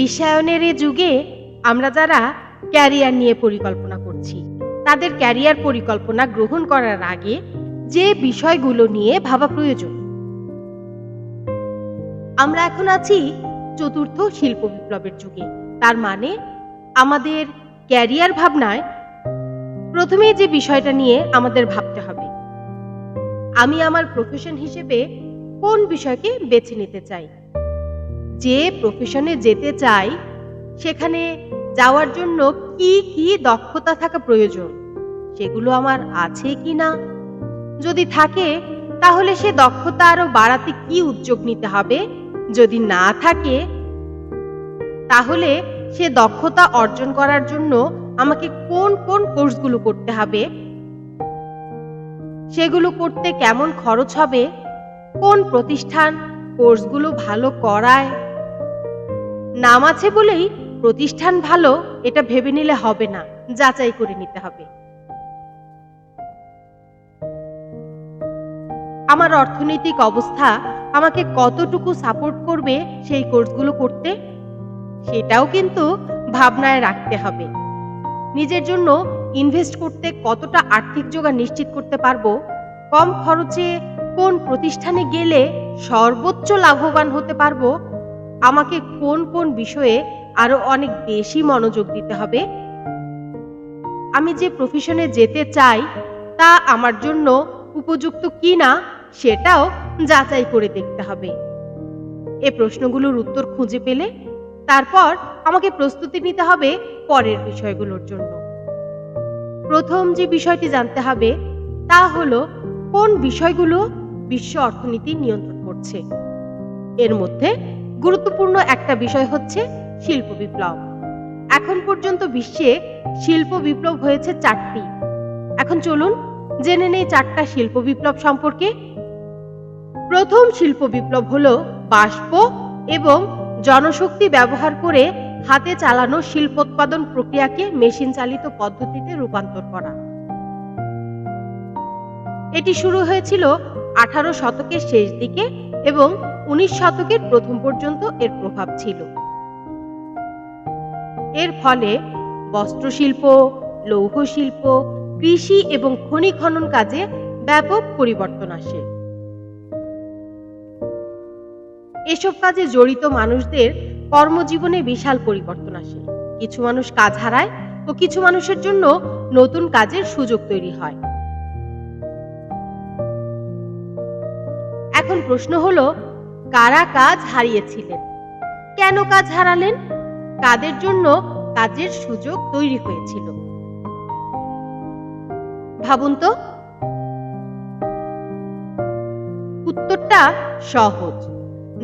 বিশ্বায়নের এ যুগে আমরা যারা ক্যারিয়ার নিয়ে পরিকল্পনা করছি, তাদের ক্যারিয়ার পরিকল্পনা গ্রহণ করার আগে যে বিষয়গুলো নিয়ে ভাবা প্রয়োজন। আমরা এখন আছি চতুর্থ শিল্প বিপ্লবের যুগে। তার মানে আমাদের ক্যারিয়ার ভাবনায় প্রথমেই যে বিষয়টা নিয়ে আমাদের ভাবতে হবে, আমি আমার প্রফেশন হিসেবে কোন বিষয়কে বেছে নিতে চাই? যে প্রফেশনে যেতে চাই, সেখানে যাওয়ার জন্য কি কি দক্ষতা থাকা প্রয়োজন? সেগুলো আমার আছে কি না? যদি থাকে, তাহলে সে দক্ষতা আরও বাড়াতে কি উদ্যোগ নিতে হবে? যদি না থাকে, তাহলে সে দক্ষতা অর্জন করার জন্য আমাকে কোন কোন কোর্সগুলো করতে হবে? সেগুলো করতে কেমন খরচ হবে? কোন প্রতিষ্ঠান কোর্সগুলো ভালো করায়? নাম আছে বলেই প্রতিষ্ঠান ভালো, এটা ভেবে নিলে হবে না। যাচাই করে নিতে হবে। আমার অর্থনৈতিক অবস্থা আমাকে কতটুকু সাপোর্ট করবে সেই কোর্সগুলো করতে, সেটাও কিন্তু ভাবনায় রাখতে হবে। নিজের জন্য ইনভেস্ট করতে কতটা আর্থিক যোগান নিশ্চিত করতে পারব, কম খরচে কোন প্রতিষ্ঠানে গেলে সর্বোচ্চ লাভবান হতে পারব আমাকে কোন কোন বিষয়ে আরও অনেক বেশি মনোযোগ দিতে হবে? আমি যে প্রফেশনে যেতে চাই, তা আমার জন্য উপযুক্ত কি না, সেটাও যাচাই করে দেখতে হবে। এ প্রশ্নগুলোর উত্তর খুঁজে পেলে তারপর আমাকে প্রস্তুতি নিতে হবে পরের বিষয়গুলোর জন্য। প্রথম যে বিষয়টি জানতে হবে, তা হলো কোন বিষয়গুলো বিশ্ব অর্থনীতি নিয়ন্ত্রণ করছে। এর মধ্যে গুরুত্বপূর্ণ একটা বিষয় হচ্ছে শিল্প বিপ্লব। এখন পর্যন্ত বিশ্বে শিল্প বিপ্লব হয়েছে চারটি। এখন চলুন জেনে নেই চারটা শিল্প বিপ্লব সম্পর্কে। প্রথম শিল্প বিপ্লব হলো বাষ্প এবং জনশক্তি ব্যবহার করে হাতে চালানো শিল্পোৎপাদন প্রক্রিয়াকে মেশিন চালিত পদ্ধতিতে রূপান্তর করা। এটি শুরু হয়েছিল আঠারো শতকের শেষ দিকে এবং উনিশ শতকের প্রথম পর্যন্ত এর প্রভাব ছিল। এর ফলে বস্ত্রশিল্প লৌহ শিল্প কৃষি এবং খনি খনন কাজে ব্যাপক পরিবর্তন আসে। এসব কাজে জড়িত মানুষদের কর্মজীবনে বিশাল পরিবর্তন আসে। কিছু মানুষ কাজ হারায় ও কিছু মানুষের জন্য নতুন কাজের সুযোগ তৈরি হয়। এখন প্রশ্ন হলো কারা কাজ হারিয়েছিলেন? কেন কাজ হারালেন? কাদের জন্য কাজের সুযোগ তৈরি হয়েছিল? ভাবুন তো। উত্তরটা সহজ।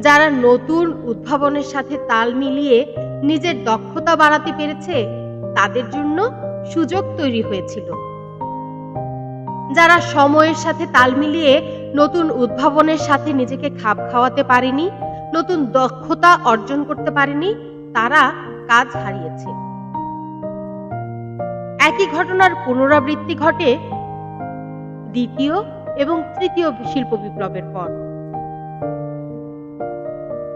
যারা নতুন উদ্ভাবনের সাথে তাল মিলিয়ে নিজের দক্ষতা বাড়াতে পেরেছে, তাদের জন্য সুযোগ তৈরি হয়েছিল। যারা সময়ের সাথে তাল মিলিয়ে নতুন উদ্ভাবনের সাথে নিজেকে খাপ খাওয়াতে পারেনি, নতুন দক্ষতা অর্জন করতে পারেনি, তারা কাজ হারিয়েছে। একই ঘটনার পুনরাবৃত্তি ঘটে দ্বিতীয় এবং তৃতীয় শিল্প বিপ্লবের পর।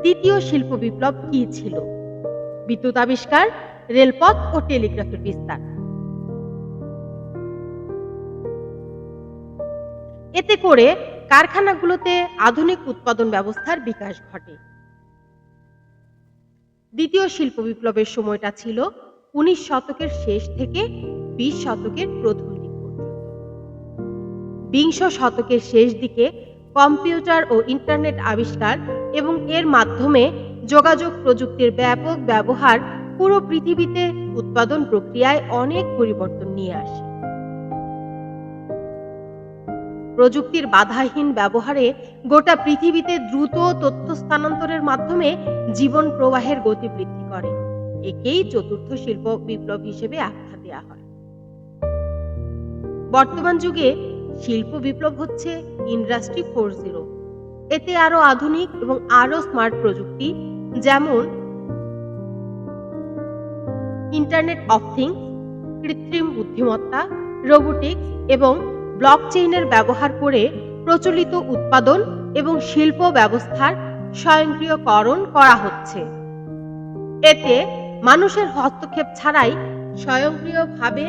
দ্বিতীয় শিল্প বিপ্লব কি ছিল? বিদ্যুৎ আবিষ্কার, রেলপথ ও টেলিগ্রাফের বিস্তার। এতে করে কারখানাগুলোতে আধুনিক উৎপাদন ব্যবস্থার বিকাশ ঘটে। দ্বিতীয় শিল্প বিপ্লবের সময়টা ছিল উনিশ শতকের শেষ থেকে বিশ শতকের প্রথম দিক পর্যন্ত। বিংশ শতকের শেষ দিকে কম্পিউটার ও ইন্টারনেট আবিষ্কার এবং এর মাধ্যমে যোগাযোগ প্রযুক্তির ব্যাপক ব্যবহার পুরো পৃথিবীতে উৎপাদন প্রক্রিয়ায় অনেক পরিবর্তন নিয়ে আসে। প্রযুক্তির বাধাহীন ব্যবহারে গোটা পৃথিবীতে দ্রুত তথ্য স্থানান্তরের মাধ্যমে জীবন প্রবাহের গতি বৃদ্ধি করে। একেই চতুর্থ শিল্প বিপ্লব হিসেবে আখ্যা দেওয়া হয়। বর্তমান যুগে শিল্প বিপ্লব হচ্ছে ইন্ডাস্ট্রি ফোর জিরো। এতে আরও আধুনিক এবং আরও স্মার্ট প্রযুক্তি, যেমন ইন্টারনেট অফ থিংস, কৃত্রিম বুদ্ধিমত্তা, রোবোটিক্স এবং ব্লকচেইনের ব্যবহার করে প্রচলিত উৎপাদন এবং শিল্প ব্যবস্থার স্বয়ংক্রিয়করণ করা হচ্ছে। এতে মানুষের হস্তক্ষেপ ছাড়াই স্বয়ংক্রিয়ভাবে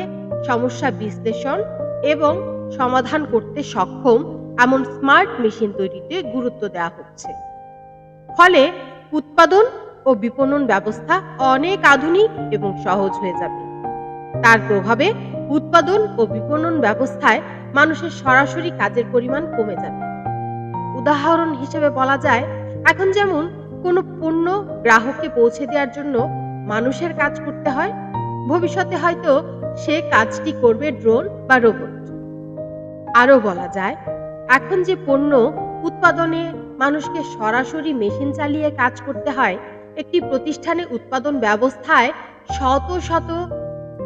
সমস্যা বিশ্লেষণ এবং সমাধান করতে সক্ষম এমন স্মার্ট মেশিন তৈরিতে গুরুত্ব দেওয়া হচ্ছে। ফলে উৎপাদন ও বিপণন ব্যবস্থা অনেক আধুনিক এবং সহজ হয়ে যাবে। তার প্রভাবে উৎপাদন ও বিপণন ব্যবস্থায় মানুষের সরাসরি কাজের পরিমাণ কমে যাবে। উদাহরণ হিসেবে বলা যায়, এখন যেমন কোনো পণ্য গ্রাহককে পৌঁছে দেওয়ার জন্য মানুষের কাজ করতে হয়, ভবিষ্যতে হয়তো সে কাজটি করবে ড্রোন বা রোবট। আরও বলা যায়, এখন যে পণ্য উৎপাদনে মানুষকে সরাসরি মেশিন চালিয়ে কাজ করতে হয়, একটি প্রতিষ্ঠানে উৎপাদন ব্যবস্থায় শত শত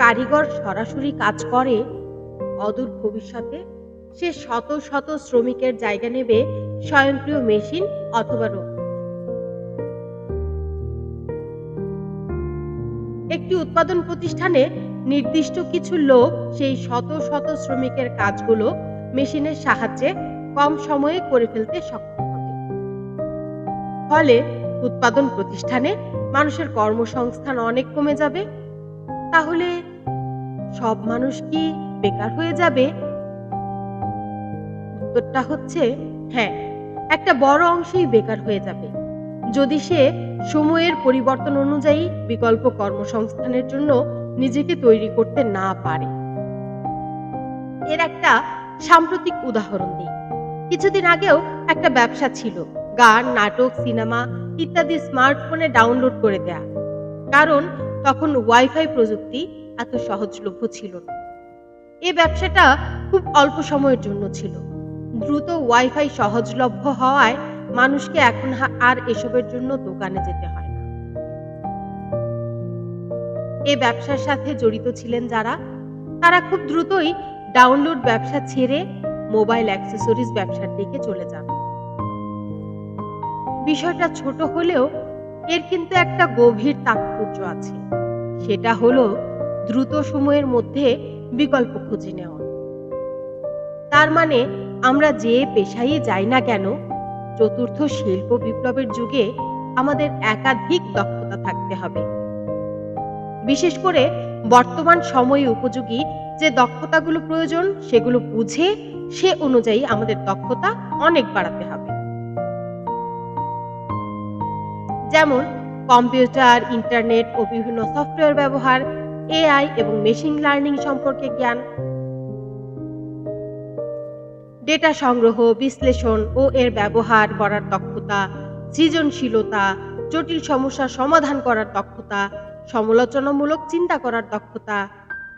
কারিগর সরাসরি কাজ করে অদূর ভবিষ্যতে সে শত শত শ্রমিকের জায়গা নেবে স্বয়ংক্রিয় মেশিন অথবা রোবট একটি উৎপাদন প্রতিষ্ঠানে নির্দিষ্ট কিছু লোক সেই শত শত শ্রমিকের কাজগুলো মেশিনের সাহায্যে কম সময়ে করে ফেলতে সক্ষম হবে। ফলে উৎপাদন প্রতিষ্ঠানে মানুষের কর্মসংস্থান অনেক কমে যাবে। তাহলে সব মানুষ কি বেকার হয়ে যাবে? উত্তরটা হচ্ছে হ্যাঁ একটা বড় অংশেই বেকার হয়ে যাবে। যদি সে সময়ের পরিবর্তন অনুযায়ী বিকল্প কর্মসংস্থানের জন্য নিজেকে তৈরি করতে না পারে। এর একটা সাম্প্রতিক উদাহরণ দিই। কিছুদিন আগেও একটা ব্যবসা ছিল, গান, নাটক, সিনেমা ইত্যাদি স্মার্টফোনে ডাউনলোড করে দেয়া। কারণ তখন ওয়াইফাই প্রযুক্তি এত সহজলভ্য ছিল না। এই ব্যবসাটা খুব অল্প সময়ের জন্য ছিল। দ্রুত ওয়াইফাই সহজলভ্য হওয়ায় মানুষকে এখন আর এসবের জন্য দোকানে যেতে হয় না। এই ব্যবসার সাথে জড়িত ছিলেন যারা, তারা খুব দ্রুতই ডাউনলোড ব্যবসা ছেড়ে মোবাইল অ্যাক্সেসরিজ ব্যবসার দিকে চলে যান। বিষয়টা ছোট হলেও এর কিন্তু একটা গভীর তাৎপর্য আছে। সেটা হলো দ্রুত সময়ের মধ্যে বিকল্প খুঁজে নেওয়া তার মানে আমরা যে পেশায় যাই না কেন, চতুর্থ শিল্প বিপ্লবের যুগে আমাদের একাধিক দক্ষতা থাকতে হবে। বিশেষ করে বর্তমান সময়ে উপযোগী যে দক্ষতাগুলো প্রয়োজন, সেগুলো বুঝে সে অনুযায়ী আমাদের দক্ষতা অনেক বাড়াতে হবে। যেমন কম্পিউটার, ইন্টারনেট ও বিভিন্ন সফটওয়্যার ব্যবহার এআই এবং মেশিন লার্নিং সম্পর্কে জ্ঞান। ডেটা সংগ্রহ, বিশ্লেষণ ও এর ব্যবহার করার দক্ষতা, সৃজনশীলতা, জটিল সমস্যার সমাধান করার দক্ষতা, সমালোচনামূলক চিন্তা করার দক্ষতা,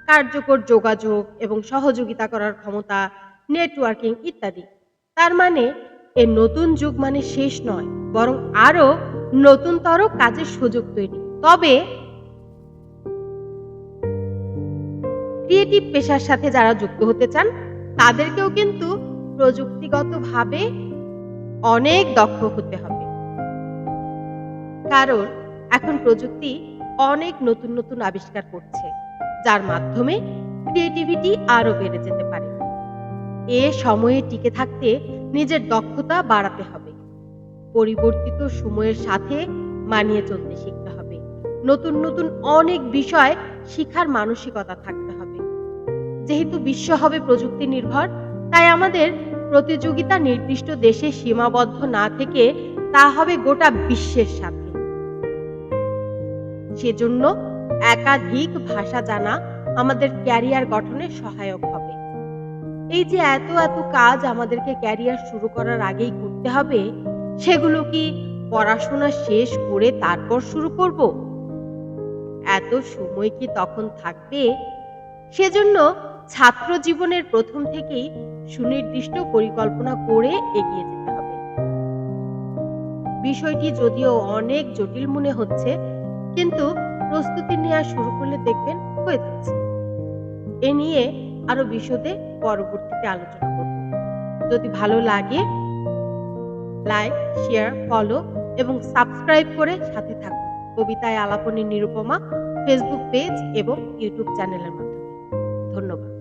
কার্যকর যোগাযোগ এবং সহযোগিতা করার ক্ষমতা, নেটওয়ার্কিং ইত্যাদি। তার মানে এর নতুন যুগ মানে শেষ নয়, বরং আরও নতুনতর কাজের সুযোগ তৈরি। তবে ক্রিয়েটিভ পেশার সাথে যারা যুক্ত হতে চান, তাদেরকেও কিন্তু প্রযুক্তিগতভাবে অনেক দক্ষ হতে হবে। কারণ এখন প্রযুক্তি অনেক নতুন নতুন আবিষ্কার করছে, যার মাধ্যমে ক্রিয়েটিভিটি আরও বেড়ে যেতে পারে। এ সময়ে টিকে থাকতে নিজের দক্ষতা বাড়াতে হবে। পরিবর্তিত সময়ের সাথে মানিয়ে চলতে শিখতে হবে। নতুন নতুন অনেক বিষয় শিখার মানসিকতা থাকতে যেহেতু বিশ্ব হবে প্রযুক্তি নির্ভর তাই আমাদের প্রতিযোগিতা নির্দিষ্ট দেশে সীমাবদ্ধ না থেকে তা হবে গোটা বিশ্বের সাথে। সেজন্য একাধিক ভাষা জানা আমাদের ক্যারিয়ার গঠনে সহায়ক হবে। এই যে এত এত কাজ আমাদেরকে ক্যারিয়ার শুরু করার আগেই করতে হবে, সেগুলো কি পড়াশোনা শেষ করে তারপর শুরু করব? এত সময় কি তখন থাকবে? সেজন্য ছাত্র জীবনের প্রথম থেকেই সুনির্দিষ্ট পরিকল্পনা করে এগিয়ে যেতে হবে। বিষয়টি যদিও অনেক জটিল মনে হচ্ছে, কিন্তু প্রস্তুতি নেওয়া শুরু করলে দেখবেন হয়ে যাচ্ছে। এ নিয়ে আরও বিশদে পরবর্তীতে আলোচনা করব। যদি ভালো লাগে, লাইক, শেয়ার, ফলো এবং সাবস্ক্রাইব করে সাথে থাকুন। কবিতায় আলাপনী নিরুপমা, ফেসবুক পেজ এবং ইউটিউব চ্যানেলের মাধ্যমে। ধন্যবাদ।